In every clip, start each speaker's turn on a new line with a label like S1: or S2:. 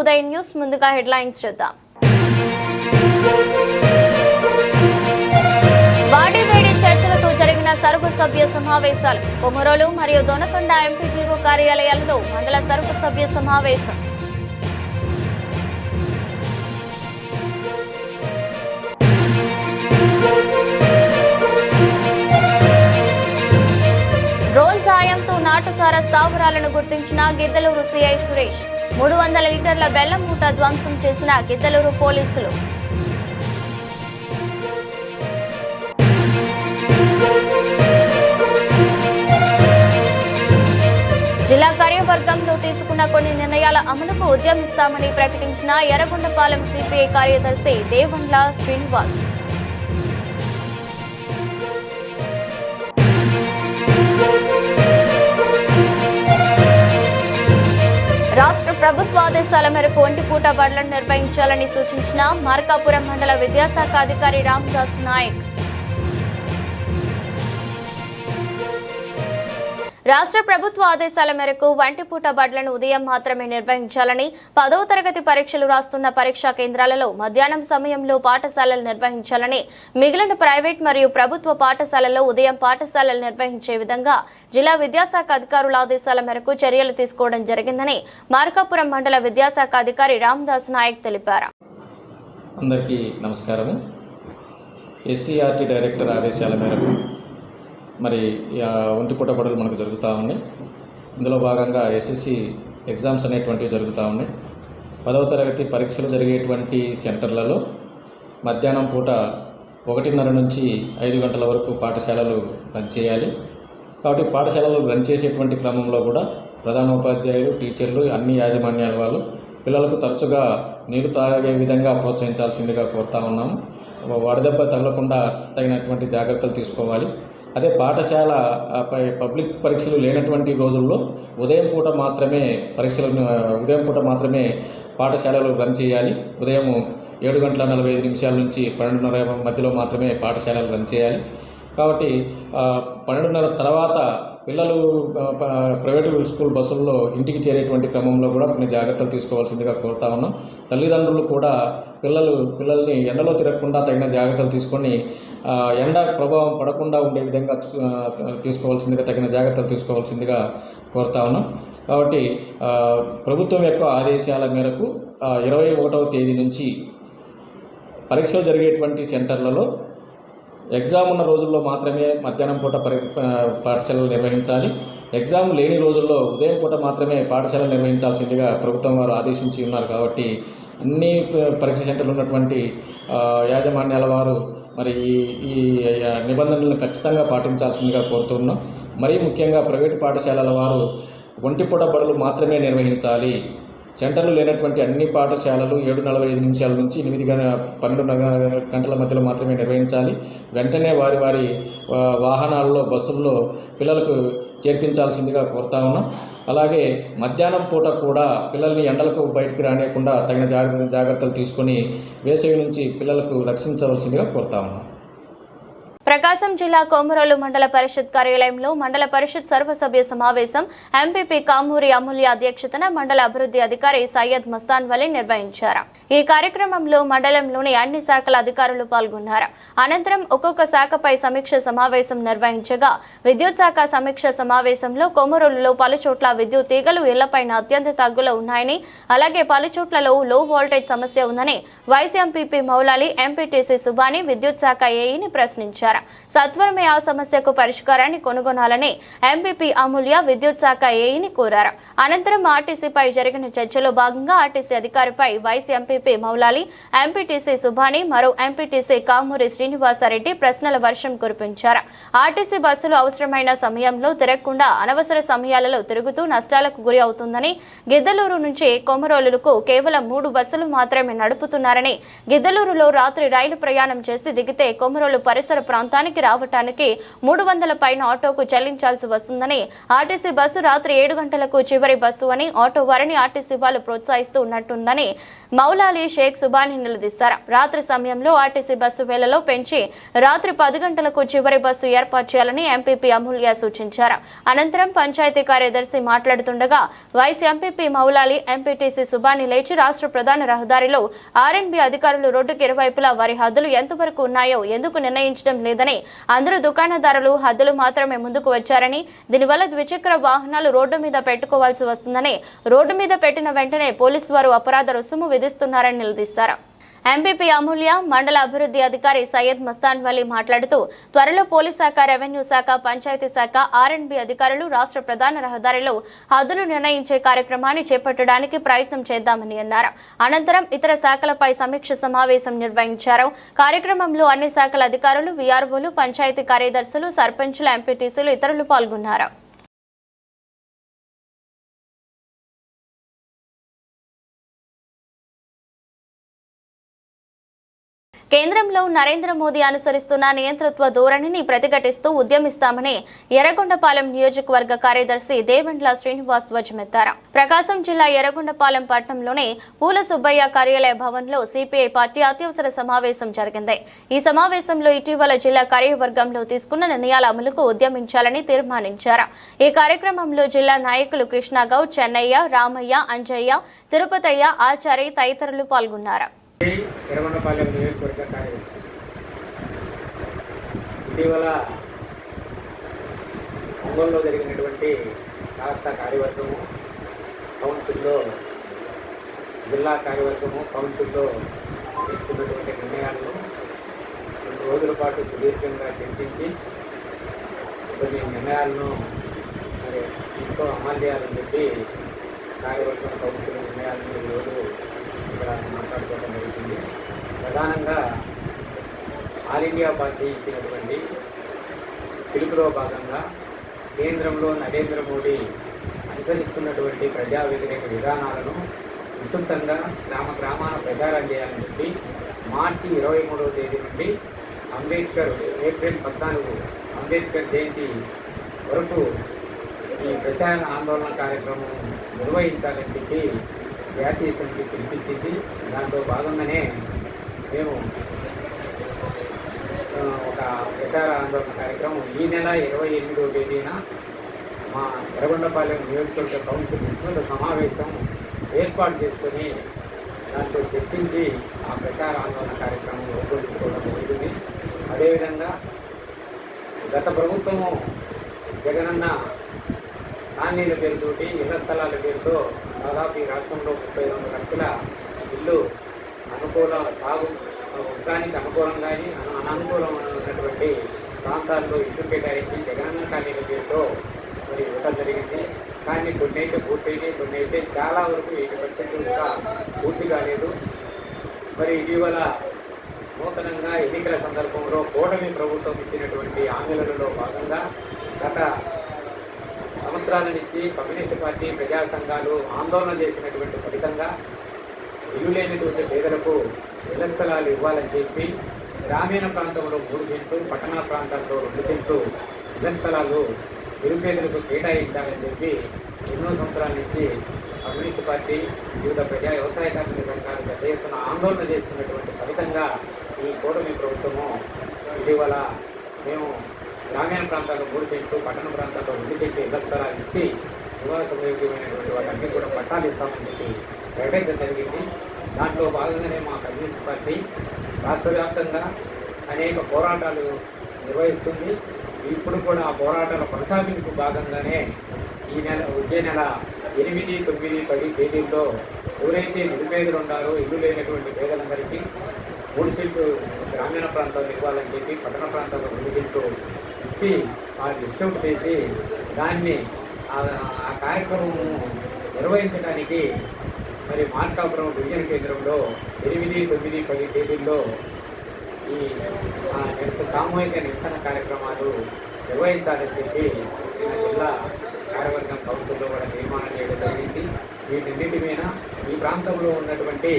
S1: ఉదయం న్యూస్ ముందుగా హెడ్లైన్స్ చూద్దాం. వాడివేడి చర్చలతో జరిగిన సర్వసభ్య సమావేశాలు కొమరోలు మరియు దొనకొండ ఎంపీటీఓ కార్యాలయాలలో మండల సర్వసభ్య సమావేశం. డ్రోన్ సాయంతో నాటుసార స్థావరాలను గుర్తించిన గిద్దలూరు సిఐ సురేష్. మూడు వందల లీటర్ల బెల్లం మూట ధ్వంసం చేసిన గిద్దలూరు పోలీసులు. జిల్లా కార్యవర్గంలో తీసుకున్న కొన్ని నిర్ణయాల అమలుకు ఉద్యమిస్తామని ప్రకటించిన ఎర్రగొండపాలెం సిపిఐ కార్యదర్శి దేవండ్ల శ్రీనివాస్. రాష్ట్ర ప్రభుత్వ ఆదేశాల మేరకు ఒంటిపూట బడులను నిర్వహించాలని సూచించిన మార్కాపురం మండల విద్యాశాఖ అధికారి రామదాస్ నాయక్. రాష్ట్ర ప్రభుత్వ ఆదేశాల మేరకు వంటిపూట బడ్లను ఉదయం మాత్రమే నిర్వహించాలని పదవ తరగతి పరీక్షలు రాస్తున్న పరీక్షా కేంద్రాలలో మధ్యాహ్నం సమయంలో పాఠశాలలు నిర్వహించాలని మిగిలిన ప్రైవేట్ మరియు ప్రభుత్వ పాఠశాలల్లో ఉదయం పాఠశాలలు నిర్వహించే విధంగా జిల్లా విద్యాశాఖ అధికారుల ఆదేశాల మేరకు చర్యలు తీసుకోవడం జరిగిందని మార్కాపురం మండల విద్యాశాఖ అధికారి రామదాస్ నాయక్ తెలిపారు.
S2: అందరికీ నమస్కారము. ఎస్సీఆర్టీ డైరెక్టర్ ఆదేశాల మేరకు మరి ఒంటి ఒంటిపూట బడులు మనకు జరుగుతూ ఉన్నాయి. ఇందులో భాగంగా ఎస్ఎస్సి ఎగ్జామ్స్ అనేటువంటివి జరుగుతూ ఉన్నాయి. పదవ తరగతి పరీక్షలు జరిగేటువంటి సెంటర్లలో మధ్యాహ్నం పూట ఒకటిన్నర నుంచి ఐదు గంటల వరకు పాఠశాలలు రన్ చేయాలి. కాబట్టి పాఠశాలలు రన్ చేసేటువంటి క్రమంలో కూడా ప్రధానోపాధ్యాయులు టీచర్లు అన్ని యాజమాన్యాల వాళ్ళు పిల్లలకు తరచుగా నీరు తాగే విధంగా ప్రోత్సహించాల్సిందిగా కోరుతా ఉన్నాము. వడదెబ్బ తగలకుండా తగినటువంటి జాగ్రత్తలు తీసుకోవాలి. అదే పాఠశాల పై- పబ్లిక్ పరీక్షలు లేనటువంటి రోజుల్లో ఉదయం పూట మాత్రమే పరీక్షలను ఉదయం పూట మాత్రమే పాఠశాలలు రన్ చేయాలి. ఉదయం ఏడు గంటల నలభై ఐదు నిమిషాల నుంచి పన్నెండున్నర మధ్యలో మాత్రమే పాఠశాలలు రన్ చేయాలి. కాబట్టి పన్నెండున్నర తర్వాత పిల్లలు ప్రైవేట్ స్కూల్ బస్సుల్లో ఇంటికి చేరేటువంటి క్రమంలో కూడా కొన్ని జాగ్రత్తలు తీసుకోవాల్సిందిగా కోరుతా ఉన్నాం. తల్లిదండ్రులు కూడా పిల్లలు పిల్లల్ని ఎండలో తిరగకుండా తగిన జాగ్రత్తలు తీసుకొని ఎండ ప్రభావం పడకుండా ఉండే విధంగా తీసుకోవాల్సిందిగా తగిన జాగ్రత్తలు తీసుకోవాల్సిందిగా కోరుతా ఉన్నాం. కాబట్టి ప్రభుత్వం యొక్క ఆదేశాల మేరకు ఇరవై ఒకటవ తేదీ నుంచి పరీక్షలు జరిగేటువంటి సెంటర్లలో ఎగ్జామ్ ఉన్న రోజుల్లో మాత్రమే మధ్యాహ్నం పూట పరి పాఠశాలలు నిర్వహించాలి. ఎగ్జామ్ లేని రోజుల్లో ఉదయం పూట మాత్రమే పాఠశాలలు నిర్వహించాల్సిందిగా ప్రభుత్వం వారు ఆదేశించి ఉన్నారు కాబట్టి అన్ని పరీక్ష సెంటర్లు ఉన్నటువంటి యాజమాన్యాల వారు మరి ఈ ఈ నిబంధనలను ఖచ్చితంగా పాటించాల్సిందిగా కోరుతున్నాం. మరీ ముఖ్యంగా ప్రైవేటు పాఠశాలల వారు ఒంటిపూట బడులు మాత్రమే నిర్వహించాలి. సెంటర్లు లేనటువంటి అన్ని పాఠశాలలు ఏడు నలభై ఐదు నిమిషాల నుంచి ఎనిమిది పన్నెండున్నర గంటల మధ్యలో మాత్రమే నిర్వహించాలి. వెంటనే వారి వారి వాహనాల్లో బస్సుల్లో పిల్లలకు చేర్పించాల్సిందిగా కోరుతా ఉన్నాం. అలాగే మధ్యాహ్నం పూట కూడా పిల్లల్ని ఎండలకు బయటికి రానియకుండా తగిన జాగ్రత్త జాగ్రత్తలు తీసుకొని వేసవి నుంచి పిల్లలకు రక్షించవలసిందిగా కోరుతా ఉన్నాం.
S1: ప్రకాశం జిల్లా కోమరోలు మండల పరిషత్ కార్యాలయంలో మండల పరిషత్ సర్వసభ్య సమావేశం ఎంపీపీ కామూరి అమూల్య అధ్యక్షతన మండల అభివృద్ధి అధికారి సయ్యద్ మస్తాన్ వలి నిర్వహించారు. ఈ కార్యక్రమంలో మండలంలోని అన్ని శాఖల అధికారులు పాల్గొన్నారు. అనంతరం ఒక్కొక్క శాఖపై సమీక్ష సమావేశం నిర్వహించగా విద్యుత్ శాఖ సమీక్ష సమావేశంలో కోమరోలులో పలు చోట్ల విద్యుత్ తీగలు ఇళ్ళపైన అత్యంత తగ్గులో ఉన్నాయని అలాగే పలు చోట్లలో లో వోల్టేజ్ సమస్య ఉందని vice MPP Moulali MPTC Subhani విద్యుత్ శాఖ ఏఈని ప్రశ్నించారు. సత్వరమే ఆ సమస్యకు పరిష్కారాన్ని కొనుగొనాలని ఎంపీపీ అమూల్య విద్యుత్ శాఖ ఏఈని కోరారు. అనంతరం ఆర్టీసీపై జరిగిన చర్చలో భాగంగా RTC అధికారిపై vice MPP Moulali MPTC Subhani మరో ఎంపీటీసీ కామూరి శ్రీనివాసరెడ్డి ప్రశ్నల వర్షం కురిపించారు. ఆర్టీసీ బస్సులు అవసరమైన సమయంలో తిరగకుండా అనవసర సమయాలలో తిరుగుతూ నష్టాలకు గురి అవుతుందని గిద్దలూరు నుంచి కొమరోలులకు కేవలం మూడు బస్సులు మాత్రమే నడుపుతున్నారని గిద్దలూరులో రాత్రి రైలు ప్రయాణం చేసి దిగితే కొమరోలు పరిసర ప్రాంతం ప్రాంతానికి రావటానికి మూడు వందల పైన ఆటోకు చెల్లించాల్సి వస్తుందని ఆర్టీసీ బస్సు రాత్రి ఏడు గంటలకు చివరి బస్సు అని ఆటో వారిని ఆర్టీసీ వాళ్ళు ప్రోత్సహిస్తూ ఉన్నట్టుందని మౌలాలి షేక్ సుబాని నిలదీశారు. రాత్రి సమయంలో ఆర్టీసీ బస్సు వేళలో పెంచి రాత్రి పది గంటలకు చివరి బస్సు ఏర్పాటు చేయాలని ఎంపీపీ అమూల్య సూచించారు. అనంతరం పంచాయతీ కార్యదర్శి మాట్లాడుతుండగా vice MPP Moulali MPTC Subhani లేచి రాష్ట్ర ప్రధాన రహదారిలో ఆర్ఎన్బి అధికారులు రోడ్డుకి ఇరువైపులా వారి హద్దులు ఎంతవరకు ఉన్నాయో ఎందుకు నిర్ణయించడం లేదు లేదని అందరూ దుకాణదారులు హద్దులు మాత్రమే ముందుకు వచ్చారని దీనివల్ల ద్విచక్ర వాహనాలు రోడ్డు మీద పెట్టుకోవాల్సి వస్తుందని రోడ్డు మీద పెట్టిన వెంటనే పోలీసు వారు అపరాధ రుసుము విధిస్తున్నారని నిలదీశారు. ఎంపీపీ అమూల్య మండల అభివృద్ధి అధికారి సయ్యద్ మస్తాన్ వలీ మాట్లాడుతూ త్వరలో పోలీస్ శాఖ రెవెన్యూ శాఖ పంచాయతీ శాఖ ఆర్ఎండ్బి అధికారులు రాష్ట్ర ప్రధాన రహదారిలో హద్దులు నిర్ణయించే కార్యక్రమాన్ని చేపట్టడానికి ప్రయత్నం చేద్దామని అన్నారు. అనంతరం ఇతర శాఖలపై సమీక్ష సమావేశం నిర్వహించారు. కార్యక్రమంలో అన్ని శాఖల అధికారులు వీఆర్ఓలు పంచాయతీ కార్యదర్శులు సర్పంచులు ఎంపీటీసీలు ఇతరులు పాల్గొన్నారు. కేంద్రంలో నరేంద్ర మోదీ అనుసరిస్తున్న నియంతృత్వ ధోరణిని ప్రతిఘటిస్తూ ఉద్యమిస్తామని ఎర్రగొండపాలెం నియోజకవర్గ కార్యదర్శి దేవండ్ల శ్రీనివాస్ ధ్వజమెత్తారు ప్రకాశం జిల్లా ఎర్రగొండపాలెం పట్టణంలోని పూల సుబ్బయ్య కార్యాలయ భవన్లో సిపిఐ పార్టీ అత్యవసర సమావేశం జరిగింది. ఈ సమావేశంలో ఇటీవల జిల్లా కార్యవర్గంలో తీసుకున్న నిర్ణయాల అమలుకు ఉద్యమించాలని తీర్మానించారు. ఈ కార్యక్రమంలో జిల్లా నాయకులు కృష్ణగౌడ్ చెన్నయ్య రామయ్య అంజయ్య తిరుపతయ్య ఆచారి తదితరులు పాల్గొన్నారు.
S3: ఎర్రగొండపాలెం నియోజకవర్గ కార్యదర్శి. ఇటీవల ఒంగోలులో జరిగినటువంటి రాష్ట్ర కార్యవర్గము కౌన్సిల్లో జిల్లా కార్యవర్గము కౌన్సిల్లో తీసుకున్నటువంటి నిర్ణయాలను రెండు రోజుల పాటు సుదీర్ఘంగా చర్చించి కొన్ని నిర్ణయాలను మరి తీసుకో అమలు చేయాలని చెప్పి కార్యవర్గం కౌన్సిల్ నిర్ణయాలను ఈరోజు ఇక్కడ మాట్లాడుకోవడం జరుగుతుంది. ప్రధానంగా ఆల్ ఇండియా పార్టీ ఇచ్చినటువంటి పిలుపులో భాగంగా కేంద్రంలో నరేంద్ర మోడీ అనుసరిస్తున్నటువంటి ప్రజా వ్యతిరేక విధానాలను విస్తృతంగా గ్రామ గ్రామాన ప్రచారం చేయాలని చెప్పి మార్చి ఇరవై మూడవ తేదీ నుండి అంబేద్కర్ ఏప్రిల్ పద్నాలుగు అంబేద్కర్ జయంతి వరకు ఈ ప్రచార ఆందోళన కార్యక్రమం నిర్వహించాలని చెప్పి జాతీయ సమితి పిలిపించింది దాంట్లో భాగంగానే మేము ఒక ప్రచార ఆందోళన కార్యక్రమం ఈ నెల ఇరవై ఎనిమిదవ తేదీన మా ఎర్రగొండపాలెం నియోజకవర్గ కౌన్సిల్ విస్తృత సమావేశం ఏర్పాటు చేసుకొని దాంట్లో చర్చించి ఆ ప్రచార ఆందోళన కార్యక్రమం రూపొందించుకోవడం జరుగుతుంది అదేవిధంగా గత ప్రభుత్వము జగనన్న నాణ్యత పేరుతోటి ఇళ్ళ స్థలాల పేరుతో దాదాపు ఈ రాష్ట్రంలో ముప్పై రెండు లక్షల ఇల్లు అనుకూల సాగు ఉండడానికి అనుకూలంగానే అన- అననుకూలమైనటువంటి ప్రాంతాల్లో ఇల్లు కేటాయించి జగనన్న కాలనీల పేరుతో మరి ఇవ్వడం జరిగింది. కానీ కొన్ని అయితే పూర్తయినాయి. కొన్ని అయితే చాలా వరకు ఎయిటీ పర్సెంట్ కూడా పూర్తి కాలేదు. మరి ఇటీవల నూతనంగా ఎన్నికల సందర్భంలో కూటమి ప్రభుత్వం ఇచ్చినటువంటి ఆందోళనలో భాగంగా గత సంవత్సరాల ఇచ్చి కమ్యూనిస్ట్ పార్టీ ప్రజా సంఘాలు ఆందోళన చేసినటువంటి ఫలితంగా ఇల్లు లేనటువంటి పేదలకు ఇళ్ళ స్థలాలు ఇవ్వాలని చెప్పి గ్రామీణ ప్రాంతంలో మూడు సెంట్లు పట్టణ ప్రాంతాల్లో రెండు సెంట్లు ఇళ్ళ స్థలాలు నిరుపేదలకు కేటాయించాలని చెప్పి ఎన్నో సంవత్సరాల నుంచి కమ్యూనిస్ట్ పార్టీ వివిధ ప్రజా వ్యవసాయ కార్మిక సంఘాలు పెద్ద ఎత్తున ఆందోళన చేస్తున్నటువంటి ఫలితంగా ఈ కూటమి ప్రభుత్వము ఇటీవల మేము గ్రామీణ ప్రాంతాల్లో మూడు చెట్లు పట్టణ ప్రాంతాల్లో రెండు చెట్లు ఇళ్ళ స్థలాలు ఇచ్చి నివాసయోగ్యమైనటువంటి వాటన్ని కూడా పట్టాలు ఇస్తామని చెప్పి ప్రకటించడం జరిగింది. దాంట్లో భాగంగానే మా కమ్యూనిస్ట్ పార్టీ రాష్ట్ర వ్యాప్తంగా అనేక పోరాటాలు నిర్వహిస్తుంది. ఇప్పుడు కూడా ఆ పోరాటాల కొనసాగింపు భాగంగానే ఈ నెల వచ్చే నెల ఎనిమిది తొమ్మిది పది తేదీల్లో ఎవరైతే నిరుపేదలు ఉన్నారో ఇల్లు లేనటువంటి పేదలందరికీ మూడు సీట్లు గ్రామీణ ప్రాంతాల్లో ఇవ్వాలని చెప్పి పట్టణ ప్రాంతాల్లో రెండు సీట్లు ఇచ్చి ఆ డిస్టర్బ్ చేసి దాన్ని ఆ- కార్యక్రమము నిర్వహించడానికి మరి మార్కాపురం డివిజన్ కేంద్రంలో ఎనిమిది తొమ్మిది పది తేదీల్లో ఈ నిరసన సామూహిక నిరసన కార్యక్రమాలు నిర్వహించాలని చెప్పి జిల్లా కార్యవర్గం కౌన్సిల్లో కూడా నిర్మాణం చేయడం జరిగింది. వీటన్నిటి మీద ఈ ప్రాంతంలో ఉన్నటువంటి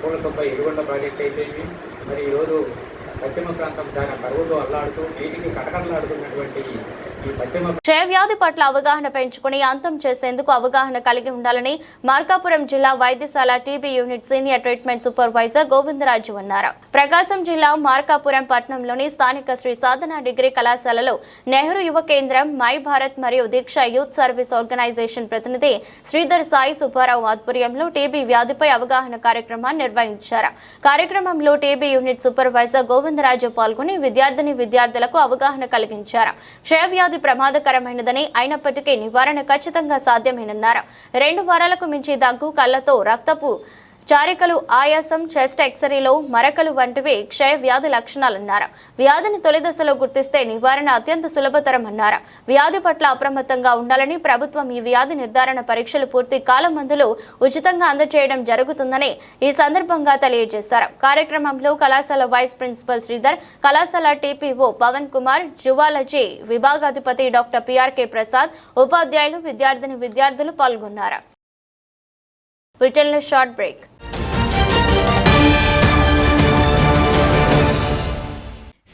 S3: పూల సొప్ప ఎరుగొండ ప్రాజెక్ట్ అయితేమి మరి ఈరోజు పశ్చిమ ప్రాంతం చాలా కరువుతో అల్లాడుతూ నీటికి కటకటలాడుతున్నటువంటి
S1: క్షయవ్యాధి పట్ల అవగాహన పెంచుకుని అంతం చేసేందుకు అవగాహన కలిగి ఉండాలని మార్కాపురం జిల్లా వైద్యశాల TB unit senior treatment supervisor Govindaraju అన్నారు. ప్రకాశం జిల్లా మార్కాపురం పట్టణంలోని స్థానిక శ్రీ సాధన డిగ్రీ కళాశాలలో నెహ్రూ యువ కేంద్రం మై భారత్ మరియు దీక్ష యూత్ సర్వీస్ ఆర్గనైజేషన్ ప్రతినిధి శ్రీధర్ సాయి సుబ్బారావు ఆధ్వర్యంలో టీబీ వ్యాధిపై అవగాహన కార్యక్రమాన్ని నిర్వహించారు. కార్యక్రమంలో టీబీ యూనిట్ సూపర్వైజర్ గోవిందరాజు పాల్గొని విద్యార్థిని విద్యార్థులకు అవగాహన కలిగించారు. క్షయవ్యాధి ప్రమాదకరమైనదని అయినప్పటికీ నివారణ ఖచ్చితంగా సాధ్యమేనన్నారు. రెండు వారాలకు మించి దగ్గు కళ్ళతో రక్తపు చారికలు ఆయాసం చెస్ట్ ఎక్సరీలో మరకలు వంటివి క్షయ వ్యాధి లక్షణాలన్నారు. వ్యాధిని తొలి దశలో గుర్తిస్తే నివారణ అత్యంత సులభతరమన్నారు. వ్యాధి పట్ల అప్రమత్తంగా ఉండాలని ప్రభుత్వం ఈ వ్యాధి నిర్ధారణ పరీక్షలు పూర్తి కాలం మందులు ఉచితంగా అందజేయడం జరుగుతుందని ఈ సందర్భంగా తెలియజేశారు. కార్యక్రమంలో కళాశాల వైస్ ప్రిన్సిపల్ శ్రీధర్ కళాశాల టీపీఓ పవన్ కుమార్ జువాలజీ విభాగాధిపతి డాక్టర్ పిఆర్కే ప్రసాద్ ఉపాధ్యాయులు విద్యార్థిని విద్యార్థులు పాల్గొన్నారు. బ్రిటన్లో short break.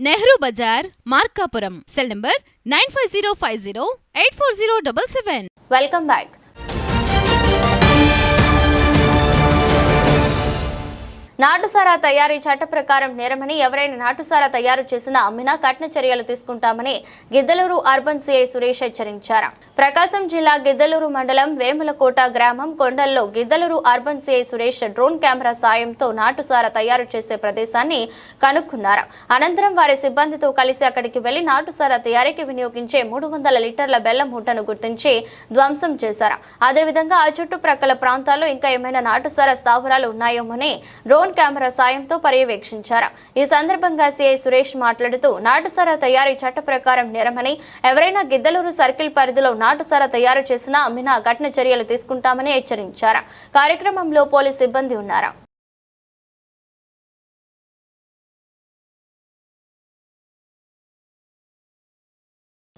S4: Nehru Bazar Markapuram. Cell number nine five zero five zero eight four zero double seven.
S1: Welcome back నాటుసారా తయారీ చట్ట ప్రకారం నేరమని ఎవరైనా నాటుసారా తయారు చేసినా అమ్మినా కఠిన చర్యలు తీసుకుంటామని గిద్దలూరు అర్బన్ సిఐ సురేష్ హెచ్చరించారు. ప్రకాశం జిల్లా గిద్దలూరు మండలం వేములకోట గ్రామం కొండల్లో Giddalur urban CI Suresh drone camera సాయంతో నాటుసారా తయారు చేసే ప్రదేశాన్ని కనుక్కున్నారు. అనంతరం వారి సిబ్బందితో కలిసి అక్కడికి వెళ్ళి నాటుసారా తయారీకి వినియోగించే మూడు వందల లీటర్ల బెల్లం మూటను గుర్తించి ధ్వంసం చేశారు. అదేవిధంగా ఆ చుట్టుప్రక్కల ప్రాంతాల్లో ఇంకా ఏమైనా నాటుసారా స్థావరాలు ఉన్నాయేమోని డ్రోన్ కెమెరా సాయంతో పర్యవేక్షించారు. ఈ సందర్భంగా సిఐ సురేష్ మాట్లాడుతూ నాటుసారా తయారీ చట్ట ప్రకారం నేరమని ఎవరైనా గిద్దలూరు సర్కిల్ పరిధిలో నాటుసారా తయారు చేసినా అమ్మినా కఠిన చర్యలు తీసుకుంటామని హెచ్చరించారు. కార్యక్రమంలో పోలీస్ సిబ్బంది ఉన్నారు.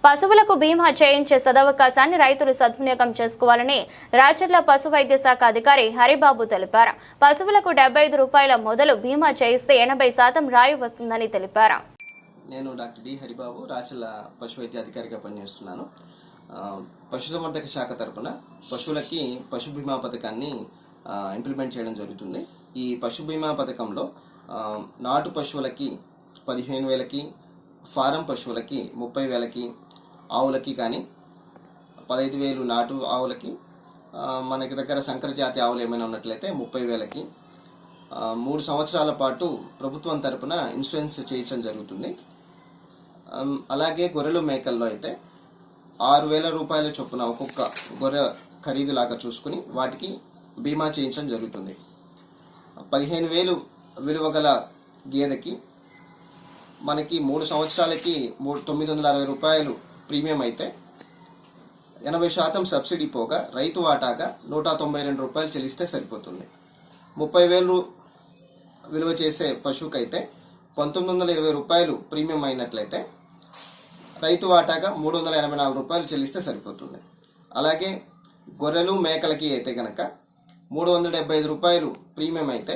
S1: పశువులకు బీమా చేయించే సదవకాశాన్ని రైతులు సద్వినియోగం చేసుకోవాలని రాచర్ల పశు వైద్య శాఖ అధికారి హరిబాబు తెలిపారు. పశువులకు డెబ్బై ఐదు రూపాయల మొదలు బీమా చేయిస్తే ఎనభై శాతం రాయి వస్తుందని తెలిపారు.
S5: నేను డాక్టర్ డి హరిబాబు రాచర్ల పశు వైద్య అధికారిగా పనిచేస్తున్నాను. పశుసంవర్ధక శాఖ తరపున పశువులకి పశు బీమా పథకాన్ని ఇంప్లిమెంట్ చేయడం జరుగుతుంది. ఈ పశు బీమా పథకంలో నాటు పశువులకి పదిహేను వేలకి ఫారం పశువులకి ముప్పై వేలకి ఆవులకి కానీ పదహైదు వేలు నాటు ఆవులకి మనకి దగ్గర సంకర జాతి ఆవులు ఏమైనా ఉన్నట్లయితే ముప్పై వేలకి మూడు సంవత్సరాల పాటు ప్రభుత్వం తరపున ఇన్సూరెన్స్ చేయించడం జరుగుతుంది. అలాగే గొర్రెలు మేకల్లో అయితే ఆరు వేల రూపాయల చొప్పున ఒక్కొక్క గొర్రె ఖరీదు లాగా చూసుకుని వాటికి బీమా చేయించడం జరుగుతుంది. పదిహేను వేలు విలువ గల గేదెకి మనకి మూడు సంవత్సరాలకి మూడు తొమ్మిది వందల అరవై రూపాయలు ప్రీమియం అయితే ఎనభై శాతం సబ్సిడీ పోగా రైతు వాటాగా నూట తొంభై రెండు రూపాయలు చెల్లిస్తే సరిపోతుంది. ముప్పై వేలు విలువ చేసే పశువుకైతే పంతొమ్మిది వందల ఇరవై రూపాయలు ప్రీమియం అయినట్లయితే రైతు వాటాగా మూడు వందల ఎనభై నాలుగు రూపాయలు చెల్లిస్తే సరిపోతుంది. అలాగే గొర్రెలు మేకలకి అయితే కనుక మూడు వందల డెబ్బై ఐదు రూపాయలు ప్రీమియం అయితే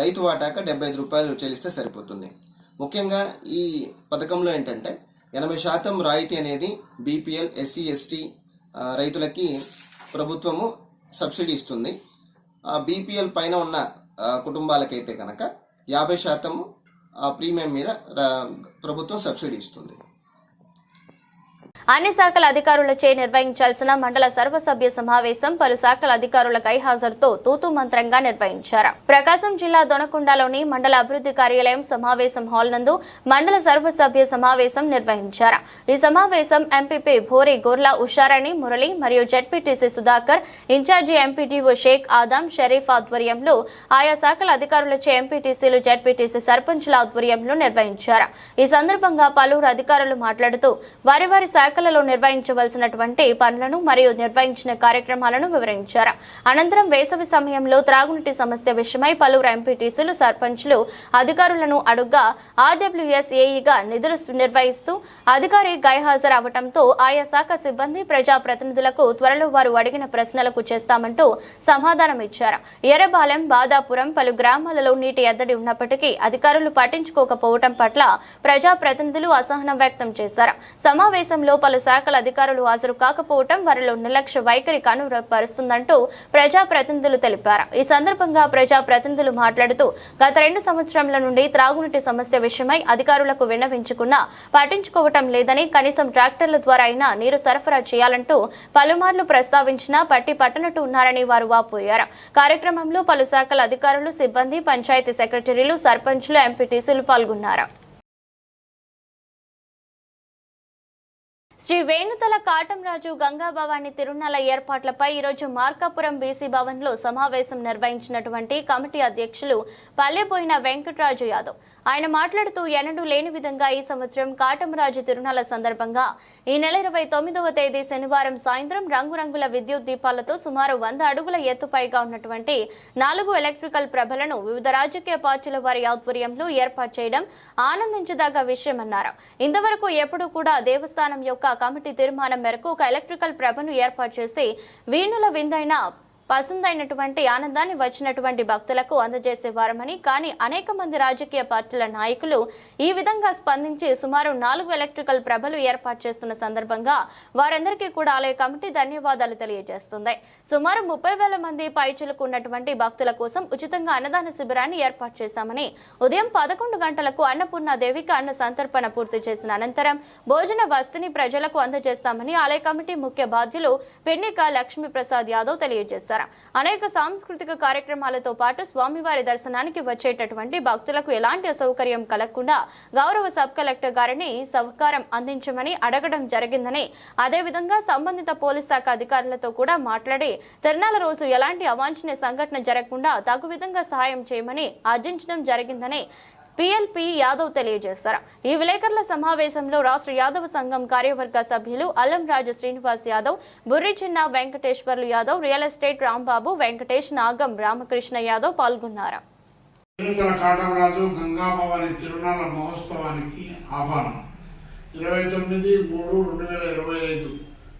S5: రైతు వాటాక డెబ్బై ఐదు రూపాయలు చెల్లిస్తే సరిపోతుంది. ముఖ్యంగా ఈ పథకంలో ఏంటంటే ఎనభై శాతం రాయితీ అనేది బీపీఎల్ ఎస్సీ ఎస్టీ రైతులకి ప్రభుత్వము సబ్సిడీ ఇస్తుంది. ఆ బీపీఎల్ పైన ఉన్న కుటుంబాలకైతే కనుక యాభై శాతము ఆ ప్రీమియం మీద రా- ప్రభుత్వం సబ్సిడీ ఇస్తుంది.
S1: అన్ని శాఖల అధికారులచే నిర్వహించాల్సిన మండల సర్వసభ్య సమావేశం పలు శాఖల అధికారుల కైహాజరుతో తూతు మంత్రంగా నిర్వహించారు. ప్రకాశం జిల్లా దొనకొండలోని మండల అభివృద్ధి కార్యాలయం సమావేశం హాల్ నందు మండల సర్వసభ్య సమావేశం నిర్వహించారు. ఈ సమావేశం ఎంపీపీ భోరి గోర్లా ఉషారాణి మురళి మరియు ZPTC Sudhakar incharge MPDO Sheikh Adam Sharif ఆధ్వర్యంలో ఆయా శాఖల అధికారులచే ఎంపీటీసీలు జడ్పీటీసీ సర్పంచ్ల ఆధ్వర్యంలో నిర్వహించారు. ఈ సందర్భంగా పలువురు అధికారులు మాట్లాడుతూ వారి వారి శాఖ శాఖలలో నిర్వహించవలసినటువంటి పనులను మరియు నిర్వహించిన కార్యక్రమాలను వివరించారు. అనంతరం వేసవి సమయంలో త్రాగునీటి సమస్య విషయమై పలువురు ఎంపీటీసీలు సర్పంచ్లు అధికారులను అడుగ్గా ఆర్డబ్ల్యూఎస్ఏఈగా నిధులు నిర్వహిస్తూ అధికారి గైహాజరు అవటంతో ఆయా శాఖ సిబ్బంది ప్రజా ప్రతినిధులకు త్వరలో వారు అడిగిన ప్రశ్నలకు చేస్తామంటూ సమాధానం ఇచ్చారు. ఎర్రబాలెం బాదాపురం పలు గ్రామాలలో నీటి ఎద్దడి ఉన్నప్పటికీ అధికారులు పట్టించుకోకపోవటం పట్ల ప్రజా ప్రతినిధులు అసహనం వ్యక్తం చేశారు. సమావేశంలో పలు శాఖల అధికారులు హాజరు కాకపోవటం వారిలో నిర్లక్ష్య వైఖరి కనుపరుస్తుందంటూ ప్రజా ప్రతినిధులు తెలిపారు. ఈ సందర్భంగా ప్రజా ప్రతినిధులు మాట్లాడుతూ గత రెండు సంవత్సరాల నుండి త్రాగునీటి సమస్య విషయమై అధికారులకు విన్నవించుకున్నా పట్టించుకోవటం లేదని కనీసం ట్రాక్టర్ల ద్వారా అయినా నీరు సరఫరా చేయాలంటూ పలుమార్లు ప్రస్తావించినా పట్టి పట్టనట్టు ఉన్నారని వారు వాపోయారు. కార్యక్రమంలో పలు శాఖల అధికారులు సిబ్బంది పంచాయతీ సెక్రటరీలు సర్పంచ్లు ఎంపీటీసీలు పాల్గొన్నారు. శ్రీ వేణుతల కాటంరాజు గంగా భవాని తిరునాల ఏర్పాట్లపై ఈరోజు మార్కాపురం బీసీ భవన్లో సమావేశం నిర్వహించినటువంటి కమిటీ అధ్యక్షులు పల్లెపోయిన వెంకటరాజు యాదవ్. ఆయన మాట్లాడుతూ ఎన్నడూ లేని విధంగా ఈ సంవత్సరం కాటమరాజు తిరుణాల సందర్భంగా ఈ నెల ఇరవై తొమ్మిదవ తేదీ శనివారం సాయంత్రం రంగురంగుల విద్యుత్ దీపాలతో సుమారు వంద అడుగుల ఎత్తుపైగా ఉన్నటువంటి నాలుగు ఎలక్ట్రికల్ ప్రభలను వివిధ రాజకీయ పార్టీల వారి ఆధ్వర్యంలో ఏర్పాటు చేయడం ఆనందించదగ్గ విషయమన్నారు. ఇంతవరకు ఎప్పుడూ కూడా దేవస్థానం యొక్క కమిటీ తీర్మానం మేరకు ఒక ఎలక్ట్రికల్ ప్రభను ఏర్పాటు చేసి వీణుల విందైన పసందైనటువంటి ఆనందాన్ని వచ్చినటువంటి భక్తులకు అందజేసేవారమని కానీ అనేక మంది రాజకీయ పార్టీల నాయకులు ఈ విధంగా స్పందించి సుమారు నాలుగు ఎలక్ట్రికల్ ప్రభలు ఏర్పాటు చేస్తున్న సందర్భంగా వారందరికీ కూడా ఆలయ కమిటీ ధన్యవాదాలు తెలియజేస్తుంది. సుమారు ముప్పై వేల మంది పైచులకు ఉన్నటువంటి భక్తుల కోసం ఉచితంగా అన్నదాన శిబిరాన్ని ఏర్పాటు చేశామని ఉదయం పదకొండు గంటలకు అన్నపూర్ణాదేవికి అన్న సంతర్పణ పూర్తి చేసిన అనంతరం భోజన వసతిని ప్రజలకు అందజేస్తామని ఆలయ కమిటీ ముఖ్య బాధ్యులు పెన్నిక లక్ష్మీప్రసాద్ యాదవ్ తెలియజేశారు. అనేక సాంస్కృతిక కార్యక్రమాలతో పాటు స్వామివారి దర్శనానికి వచ్చేటటువంటి భక్తులకు ఎలాంటి అసౌకర్యం కలగకుండా గౌరవ సబ్ కలెక్టర్ గారిని సహకారం అందించమని అడగడం జరిగిందని అదేవిధంగా సంబంధిత పోలీస్ శాఖ అధికారులతో కూడా మాట్లాడి తిరునాల రోజు ఎలాంటి అవాంఛనీయ సంఘటన జరగకుండా తగు విధంగా సహాయం చేయమని ఆర్జించడం జరిగిందని పిఎల్పి యాదవ్ తెలియజేశారు. ఈ విలేకరుల సమావేశంలో రాష్ట్ర యాదవ సంఘం కార్యవర్గ సభ్యులు అల్లం రాజు శ్రీనివాస్ యాదవ్ బుర్రి చిన్న వెంకటేశ్వర్లు యాదవ్ రియల్ ఎస్టేట్ రాంబాబు వెంకటేష్ నాగం రామకృష్ణ యాదవ్ పాల్గొన్నారు.
S6: తిరుతల కాటమరాజు గంగాభవాని తిరునాళ్ళ మహోత్సవానికి ఆహ్వానం. ఇరవై తొమ్మిది మూడు రెండు వేల ఇరవై ఐదు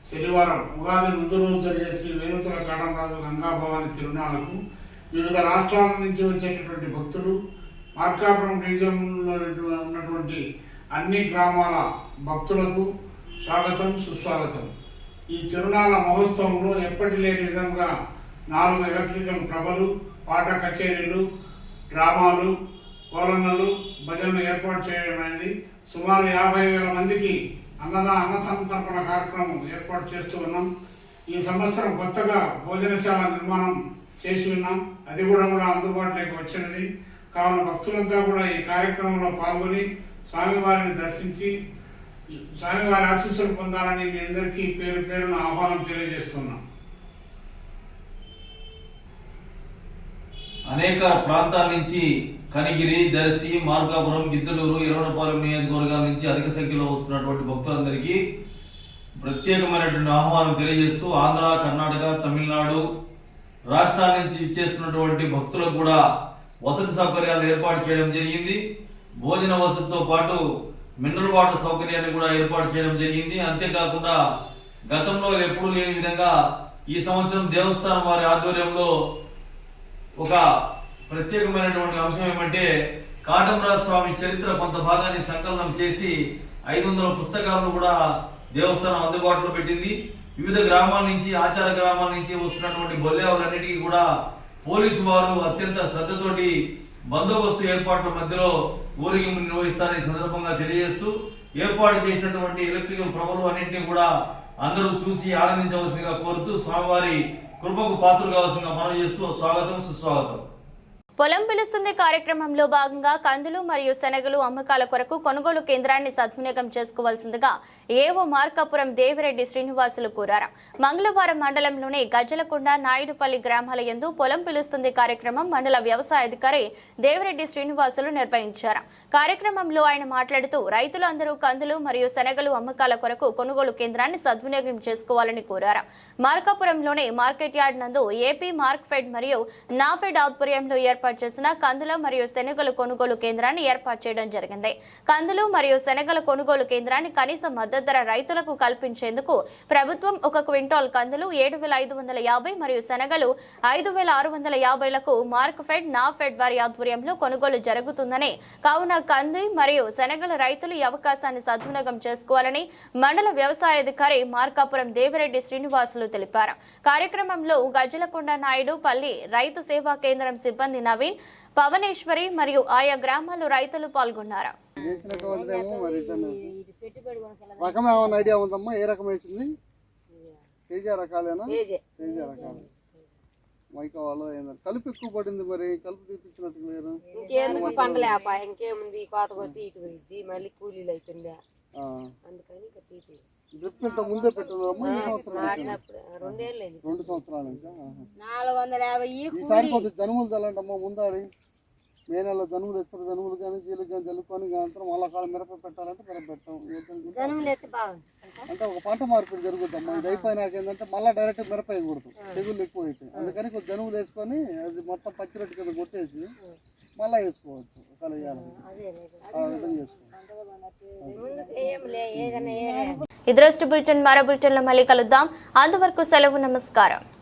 S6: శనివారం ఉగాది ముందు రోజు జరిగే శ్రీ వేణుతల కాటమరాజు గంగాభవాని తిరునాళ్ళకు వివిధ రాష్ట్రాల నుంచి వచ్చేటటువంటి భక్తులు మార్కాపురం డివిజన్లో ఉన్నటువంటి అన్ని గ్రామాల భక్తులకు స్వాగతం సుస్వాగతం. ఈ తిరునాళ్ళ మహోత్సవంలో ఎప్పటి లేని విధంగా నాలుగు ఎలక్ట్రికల్ ప్రభలు పాట కచేరీలు డ్రామాలు కోలనలు భజనలు ఏర్పాటు చేయడం అనేది సుమారు యాభై వేల మందికి అన్నదా అన్న సంతర్పణ కార్యక్రమం ఏర్పాటు చేస్తూ ఉన్నాం. ఈ సంవత్సరం కొత్తగా భోజనశాల నిర్మాణం చేసి ఉన్నాం. అది కూడా కూడా అందుబాటులోకి వచ్చినది. కావున భక్తులంతా కూడా ఈ కార్యక్రమంలో పాల్గొని స్వామివారిని దర్శించి స్వామివారి ఆశీస్సులు పొందాలని మీ అందరికీ పేరు పేరున ఆహ్వానం తెలియజేస్తున్నాం.
S7: అనేక ప్రాంతాల నుంచి కనిగిరి దర్శి మార్కాపురం గిద్దలూరు ఇరవడపాలెం నియోజకవర్గాల నుంచి అధిక సంఖ్యలో వస్తున్నటువంటి భక్తులందరికీ ప్రత్యేకమైనటువంటి ఆహ్వానం తెలియజేస్తూ ఆంధ్ర కర్ణాటక తమిళనాడు రాష్ట్రాల నుంచి ఇచ్చేస్తున్నటువంటి భక్తులకు కూడా వసతి సౌకర్యాలు ఏర్పాటు చేయడం జరిగింది. భోజన వసతితో పాటు మినరల్ వాటర్ సౌకర్యాన్ని కూడా ఏర్పాటు చేయడం జరిగింది. అంతేకాకుండా గతంలో ఎప్పుడూ లేని విధంగా ఈ సంవత్సరం దేవస్థానం వారి ఆధ్వర్యంలో ఒక ప్రత్యేకమైనటువంటి అంశం ఏమంటే కాటమరాజ స్వామి చరిత్ర కొంత భాగాన్ని సంకలనం చేసి ఐదు వందల పుస్తకాలను కూడా దేవస్థానం అందుబాటులో పెట్టింది. వివిధ గ్రామాల నుంచి ఆచార గ్రామాల నుంచి వస్తున్నటువంటి బొల్లేవులన్నిటికీ కూడా పోలీసు వారు అత్యంత శ్రద్ధతోటి బందోబస్తు ఏర్పాట్ల మధ్యలో ఊరేగింపు నిర్వహిస్తారని సందర్భంగా తెలియజేస్తూ ఏర్పాటు చేసినటువంటి ఎలక్ట్రికల్ ప్రభలు అన్నింటినీ కూడా అందరూ చూసి ఆనందించవలసిందిగా కోరుతూ స్వామివారి కృపకు పాత్రలు కావాల్సిందిగా మనం చేస్తూ స్వాగతం సుస్వాగతం.
S1: పొలం పిలుస్తుంది కార్యక్రమంలో భాగంగా కందులు మరియు శనగలు అమ్మకాల కొరకు కొనుగోలు కేంద్రాన్ని సద్వినియోగం చేసుకోవాల్సిందిగా ఏవో మార్కాపురం దేవిరెడ్డి శ్రీనివాసులు కోరారు. మంగళవారం మండలంలోని గజ్జలకొండ నాయుడుపల్లి గ్రామాల యందు పొలం పిలుస్తుంది కార్యక్రమం మండల వ్యవసాయ అధికారి దేవిరెడ్డి శ్రీనివాసులు నిర్వహించారు. కార్యక్రమంలో ఆయన మాట్లాడుతూ రైతులందరూ కందులు మరియు శనగలు అమ్మకాల కొరకు కొనుగోలు కేంద్రాన్ని సద్వినియోగం చేసుకోవాలని కోరారు. మార్కాపురంలోని మార్కెట్ యార్డ్ నందు ఏపీ మార్క్ఫెడ్ మరియు నాఫెడ్ ఆధ్వర్యంలో ఏర్పాటు చేసిన కందుల మరియు శనగల కొనుగోలు కేంద్రాన్ని ఏర్పాటు చేయడం జరిగింది. కందులు మరియు శనగల కొనుగోలు కేంద్రాన్ని కనీస మద్దతు ధర రైతులకు కల్పించేందుకు ప్రభుత్వం ఒక క్వింటాల్ కందులు ఏడు వేల ఐదు వందల యాభై మరియు శనగలు ఐదు వేల ఆరు వందల యాభైలకు మార్క్ ఫెడ్ నా ఫెడ్ వారి ఆధ్వర్యంలో కొనుగోలు జరుగుతుందని కావున కంది మరియు శనగల రైతులు ఈ అవకాశాన్ని సద్వినియోగం చేసుకోవాలని మండల వ్యవసాయ అధికారి మార్కాపురం దేవిరెడ్డి శ్రీనివాసులు తెలిపారు. కార్యక్రమంలో గజ్జలకొండ నాయుడు పల్లి రైతు సేవా కేంద్రం సిబ్బంది నవీన్ పవనేశ్వరి మరియు ఆయా గ్రామాలు రైతులు పాల్గొన్నారు.
S8: వేసినటువంటిదేమో మరి ఇతను. రకం ఏమైనా ఐడియా ఉందమ్మా ఏ రకం వేసింది? తేజ రకాలేనా? తేజ రకాలు. మైకా వాళ్ళు ఏంటంటే కలుపు ఎక్కువ పడింది మరి కలుపు తీపించినట్టు లేరు.
S9: ఇంకేందుకు పండలేప ఇంకేముంది? కోత కొద్ది ఇటు మళ్ళీ కూలీలు అవుతుండే.
S8: ఆ.
S9: అందుకని ఇక తీపి
S8: డ్రిప్ ఇంత ముందే
S9: అయింది
S8: రెండు సంవత్సరాల నుంచి.
S9: నాలుగు వందల యాభై
S8: ఈసారి జనుములు చల్లంటమ్మా ముందాడి. మే నెలలో జనుములు ఇస్తారు జనుములు కానీ జీలు కానీ చల్లుకొని అంతా మళ్ళా కాలం మిరప పెట్టాలంటే మిరప పెట్టాం. అంటే ఒక పంట మార్పిడి జరుగుద్దమ్మా. ఇది అయిపోయినాక ఏంటంటే మళ్ళీ డైరెక్ట్ మిరప వేయకూడదు తెగుళ్ళు ఎక్కువ అవుతాయి అందుకని కొద్ది జనుములు వేసుకొని అది మొత్తం పచ్చిరొట్టు కింద కొట్టేసి మళ్ళీ వేసుకోవచ్చు. ఒకవేళ ఆ విధంగా చేసుకోవచ్చు.
S9: ముందుకు ఏం లే
S1: బులెటిన్ మరో బులెటిన్లో మళ్ళీ కలుద్దాం. అంతవరకు సెలవు నమస్కారం.